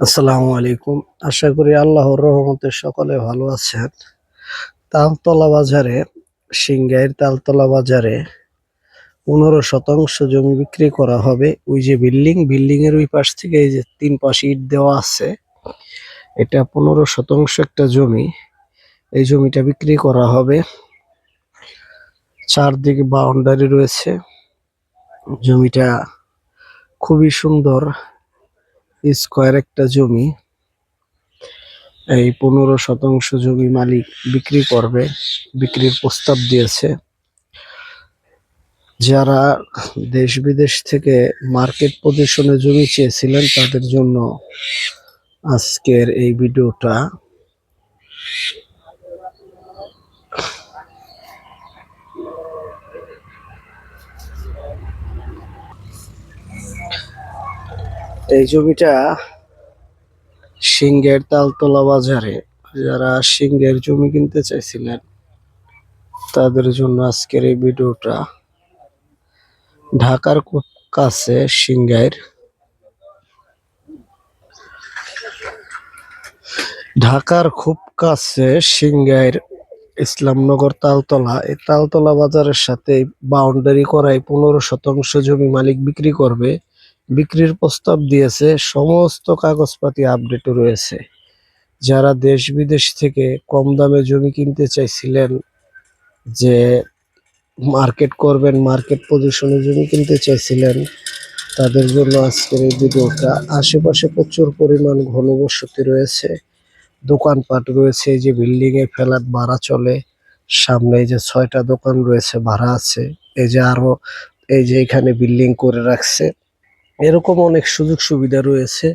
আসসালামু আলাইকুম। আশা করি আল্লাহর রহমতে সকলে ভালো আছেন। তালতলা বাজারে সিংগাইর তালতলা বাজারে পনেরো শতাংশ জমি বিক্রি করা হবে। ওই যে বিল্ডিং বিল্ডিং এর ওই পাশ থেকে এই যে তিন পাশে ইট দেওয়া আছে। এটা পনেরো শতাংশ একটা জমি। এই জমিটা বিক্রি করা হবে। চারদিকে বাউন্ডারি রয়েছে। জমিটা খুবই সুন্দর। স্কোয়ার একটা জমি, এই পনেরো শতাংশ জমি মালিক বিক্রি করবে, বিক্রির প্রস্তাব দিয়েছে। যারা দেশ বিদেশ থেকে মার্কেট পজিশনে জমি চেয়েছিলেন, তাদের জন্য আজকের এই ভিডিওটা এই জমিটা সিংহের তালতলা বাজারে। যারা সিংহের জমি কিনতে চাইছিলেন, তাদের জন্য আজকের এই ভিডিওটা ঢাকার খুব কাছে সিংহের। ঢাকার খুব কাছে সিংহের ইসলামনগর তালতলা। এই তালতলা বাজারের সাথে বাউন্ডারি করায় পনেরো শতাংশ জমি মালিক বিক্রি করবে। বিক্রির প্রস্তাব দিয়েছে, সমস্ত কাগজপাতি আপডেট রয়েছে। যারা দেশ বিদেশ থেকে কম দামে জমি কিনতে চাইছিলেন যে মার্কেট করবেন মার্কেট পজিশনে জমি কিনতে চাইছিলেন, তাদের জন্য আজকের এই ভিডিওটা। আশেপাশে প্রচুর পরিমাণ ঘনবসতি রয়েছে, দোকানপাট রয়েছে যে বিল্ডিং এ ফ্ল্যাট ভাড়া চলে, সামনে যে ছয়টা দোকান রয়েছে, ভাড়া আছে, এই যে আরও এই যে এখানে বিল্ডিং করে রাখছে। এরকম অনেক সুযোগ সুবিধা রয়েছে।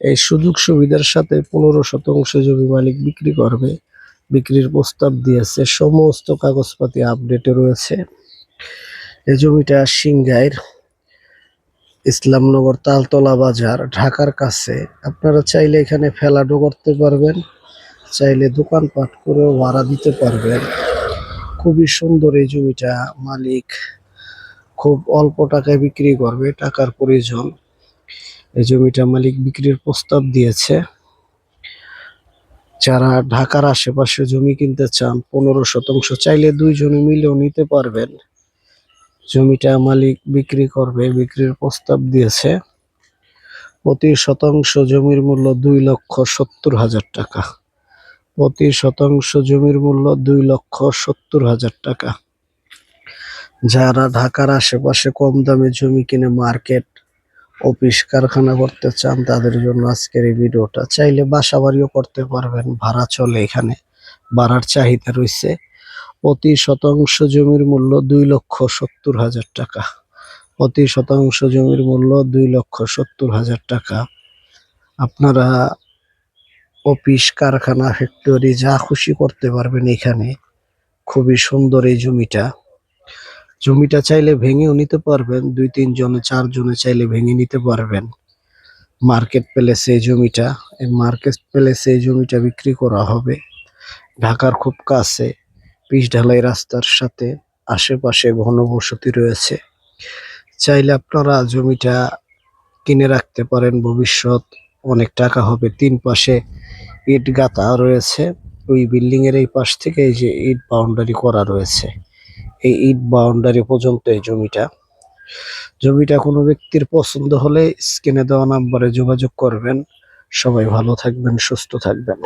এই সুযোগ সুবিধার সাথে পনেরো শতাংশ জমি মালিক বিক্রি করবে। বিক্রির প্রস্তাব দিয়েছে। সমস্ত কাগজপাতি আপডেটে রয়েছে। এই জমিটা সিংগাইর ইসলামনগর তালতলা বাজার, ঢাকার কাছে। আপনারা চাইলে এখানে ফেলাডো করতে পারবেন। চাইলে দোকানপাট করেও ভাড়া দিতে পারবেন। খুবই সুন্দর এই জমিটা মালিক খুব অল্প টাকায় বিক্রি করবে, টাকার প্রয়োজন। এই জমিটা মালিক বিক্রির প্রস্তাব দিয়েছে। যারা ঢাকার আশেপাশে জমি কিনতে চান, পনেরো শতাংশ চাইলে দুইজনে মিলেও নিতে পারবেন। জমিটা মালিক বিক্রি করবে, বিক্রির প্রস্তাব দিয়েছে। প্রতি শতাংশ জমির মূল্য দুই লক্ষ সত্তর হাজার টাকা। প্রতি শতাংশ জমির মূল্য দুই লক্ষ সত্তর হাজার টাকা। যারা ঢাকার আশেপাশে কম দামে জমি কিনে মার্কেট, অফিস, কারখানা করতে চান, তাদের জন্য আজকের এই ভিডিওটা। চাইলে বাসা বাড়িও করতে পারবেন, ভাড়া চলে এখানে। ভাড়ার চাহিদা রয়েছে প্রতি শতাংশ জমির মূল্য দুই লক্ষ সত্তর হাজার টাকা। প্রতি শতাংশ জমির মূল্য দুই লক্ষ সত্তর হাজার টাকা। আপনারা অফিস, কারখানা, ফ্যাক্টরি, যা খুশি করতে পারবেন এখানে। খুবই সুন্দর এই জমিটা। জমিটা চাইলে ভেঙেও নিতে পারবেন, দুই, তিন জনে, চার জনে চাইলে ভেঙে নিতে পারবেন। মার্কেট প্লেসে এই জমিটা, এই মার্কেট প্লেসে এই জমিটা বিক্রি করা হবে। ঢাকার খুব কাছে, পিচ ঢালাই রাস্তার সাথে আশেপাশে ঘনবসতি রয়েছে। চাইলে আপনারা জমিটা কিনে রাখতে পারেন, ভবিষ্যৎ অনেক টাকা হবে। তিন পাশে ইট গাঁথা রয়েছে, ওই বিল্ডিং এর এই পাশ থেকে এই যে ইট বাউন্ডারি করা রয়েছে। এই ইট বাউন্ডারি পর্যন্ত এই জমিটা। জমিটা কোনো ব্যক্তির পছন্দ হলে স্ক্রিনে দেওয়া নাম্বারে যোগাযোগ করবেন। সবাই ভালো থাকবেন, সুস্থ থাকবেন।